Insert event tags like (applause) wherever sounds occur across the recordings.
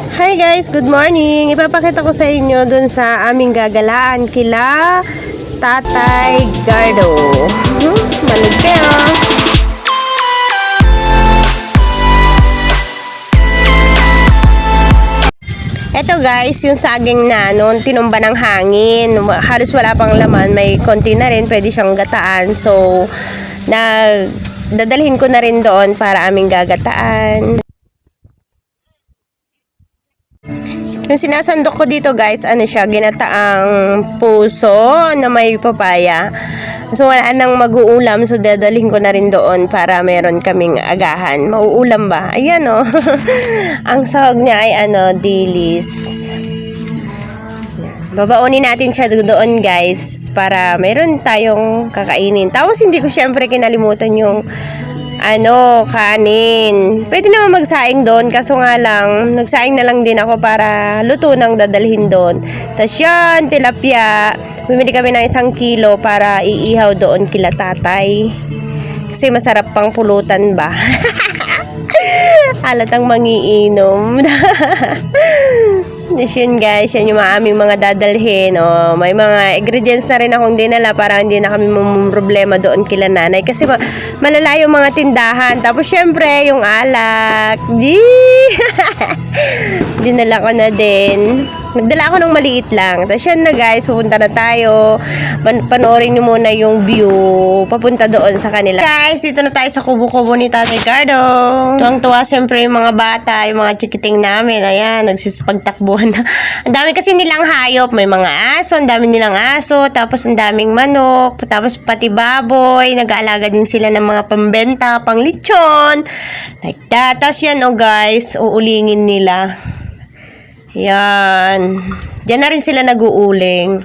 Hi guys, good morning. Ipapakita ko sa inyo dun sa aming gagalaan kila Tatay Gardo. Hmm, Malig kayo. Eto guys, yung saging na noon, tinumba ng hangin. Halos wala pang laman, may konti na rin, pwede siyang gataan. So, nag dadalhin ko na rin doon para aming gagataan. Yung sinasandok ko dito guys, ano siya, ginataang puso na may papaya. So wala nang mag-uulam, so dadalhin ko na rin doon para meron kaming agahan. Mauulam ba? Ayan o. (laughs) Ang sahog niya ay ano, dilis. Babaonin natin siya doon guys para meron tayong kakainin. Tapos hindi ko syempre kinalimutan yung ano, kanin. Pwede naman magsaing doon, kaso nga lang, nagsaing na lang din ako para luto nang dadalhin doon. Tapos yan, tilapia. Bumili kami ng isang kilo para iihaw doon kila tatay. Kasi masarap pang pulutan ba? (laughs) Halatang mangiinom. (laughs) Tapos yun guys, yan yung mga aming mga dadalhin. Oh, may mga ingredients na rin akong dinala para hindi na kami problema doon kila nanay. Kasi ma- malala yung mga tindahan. Tapos syempre, yung alak. Di! (laughs) Dinala ko na din. Nagdala ako ng maliit lang. Tapos yan na guys, pupunta na tayo. Pan- panoorin nyo muna yung view. Papunta doon sa kanila. Guys, dito na tayo sa kubo-kubo ni Tatay Cardo. Tuwang-tuwa siyempre yung mga bata, yung mga chikiting namin. Ayan, nagsisipagtakbuhan na. (laughs) Ang dami kasi nilang hayop. May mga aso, ang dami nilang aso. Tapos ang daming manok. Tapos pati baboy. Nag-aalaga din sila ng mga pambenta, pang lechon. Like that. Tapos yan, oh guys, uulingin nila. Yan. Diyan na rin sila nag-uuling.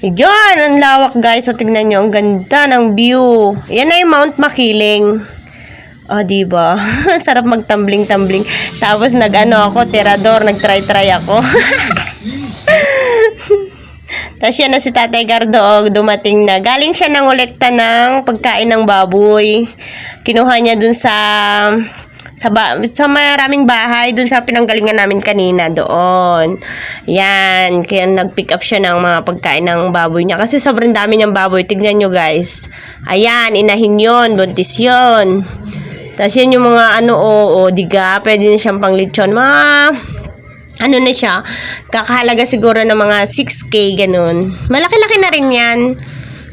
Yan, ang lawak guys. So, tignan nyo, ang ganda ng view. Yan na yung Mount Makiling. Oh, di ba? (laughs) Sarap magtambling-tambling. Tapos nag-ano ako, tirador, nag-try-try ako. (laughs) Tapos yan na si Tatay Gardoog, dumating na. Galing siya ng ulekta ng pagkain ng baboy. Kinuha niya dun sa sa, ba, sa maraming bahay dun sa pinanggalingan namin kanina doon. Yan, kaya nag-pick up siya ng mga pagkain ng baboy niya. Kasi sobrang dami niyang baboy. Tignan nyo guys. Ayan, inahin yon buntis yon Tapos yan yung mga ano, o, o diga. Pwede na siyang panglitsyon. Mga ano na siya, kakahalaga siguro ng mga 6K, ganun. Malaki-laki na rin yan.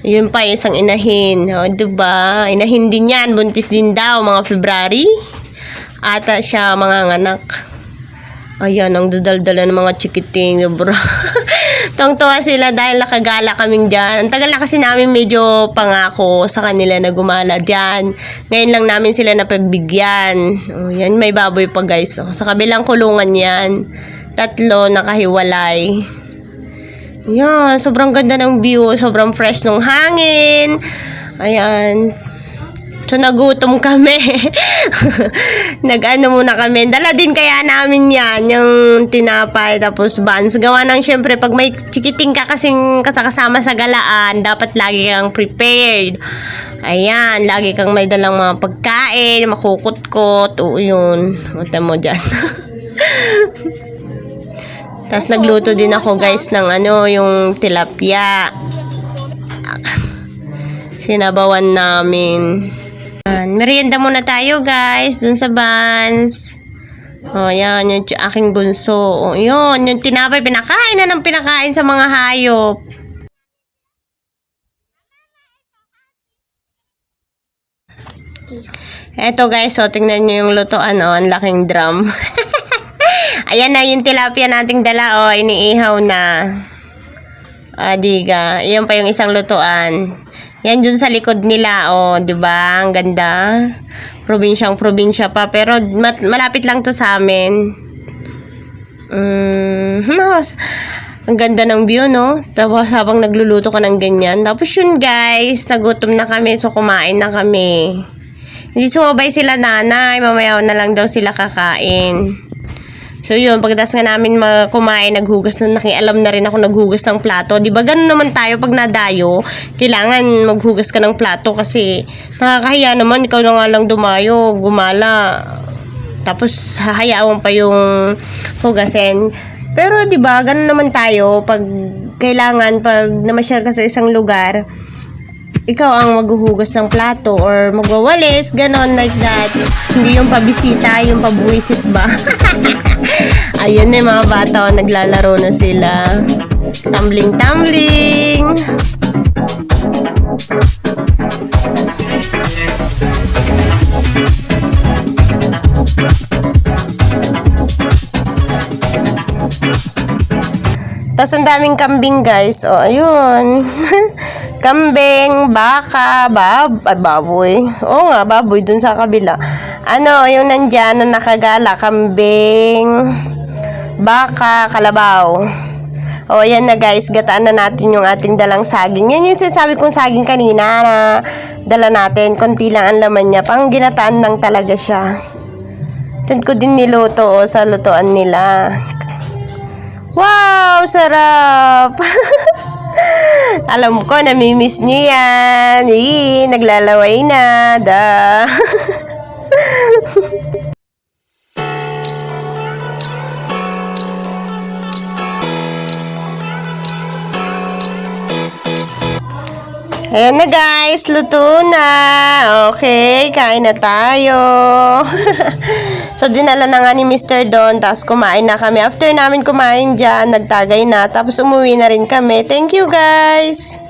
Yun pa, isang inahin. O, diba? Inahin din yan. Buntis din daw, mga February. Ata siya, mga anak. Ayan, ang dadaldala ng mga chikiting, bro. (laughs) Tungtuwa sila dahil nakagala kaming dyan. Ang tagal na kasi namin medyo pangako sa kanila na gumala dyan. Ngayon lang namin sila napagbigyan. Oh, yan, may baboy pa guys. Oh, sa kabilang kulungan yan. Tatlo nakahiwalay. Yan, sobrang ganda ng view. Sobrang fresh ng hangin. Ayan. So, nagutom kami. (laughs) Nag-ano muna kami. Dala din kaya namin yan, yung tinapay, tapos buns. Gawa ng syempre, pag may chikiting ka kasing kasakasama sa galaan, dapat lagi kang prepared. Ayan, lagi kang may dalang mga pagkain, makukutkot, o yun. Mata mo dyan. (laughs) Tapos nagluto din ako guys ng ano, yung tilapia. Sinabawan namin. Merienda muna tayo guys, dun sa Vans. O, oh, yan, yung aking bunso. O, yun, yung tinapay, pinakain na ng pinakain sa mga hayop. Eto guys, so tingnan nyo yung lutoan, oh, ang laking drum. (laughs) Ayan na yung tilapia nating dala, oh, iniihaw na. Adiga, yun pa yung isang lutuan. Yan dun sa likod nila, oh, 'di ba? Ang ganda. Probinsyang probinsya pa, pero mat- malapit lang 'to sa amin. Mm, (laughs) mas, ang ganda ng view, no? Tapos habang nagluluto ka ng ganyan. Tapos yun, guys, nagutom na kami, so kumain na kami. Hindi sumabay sila nanay, mamaya na lang daw sila kakain. So yun, pagdatas nga namin kumain, naghugas na, nakialam na rin ako naghugas ng plato. Di ba ganun naman tayo pag nadayo, kailangan maghugas ka ng plato kasi nakakahiya naman, ikaw na nga lang dumayo, gumala. Tapos hahayaan pa yung hugasin. Pero 'di ba, ganun naman tayo pag kailangan pag namasyal ka sa isang lugar, ikaw ang maghuhugas ng plato or magwawalis, ganon like that. Hindi yung pabisita, yung pabuwisit ba? (laughs) Ayun na yung mga bata, oh, naglalaro na sila. Tumbling-tumbling. Tapos ang daming kambing guys. O, ayun. (laughs) kambing, baka, bab, ay, baboy. Oo nga, baboy dun sa kabila. Ano, yung nandyan na nakagala, kambing, baka, kalabaw. O, yan na guys, gataan na natin yung ating dalang saging. Yan yung sinasabi kong saging kanina na dala natin. Konti lang ang laman niya. Pang ginataan lang talaga siya. Diyan ko din niluto o, sa lutuan nila. Wow, sarap! (laughs) Alam ko, namimiss niyo yan. Eh, naglalaway na. Da. (laughs) Ayan na guys, luto na. Okay, kain na tayo. (laughs) so, dinala na nga ni Mr. Don, tapos kumain na kami. After namin kumain dyan, nagtagay na, tapos umuwi na rin kami. Thank you guys!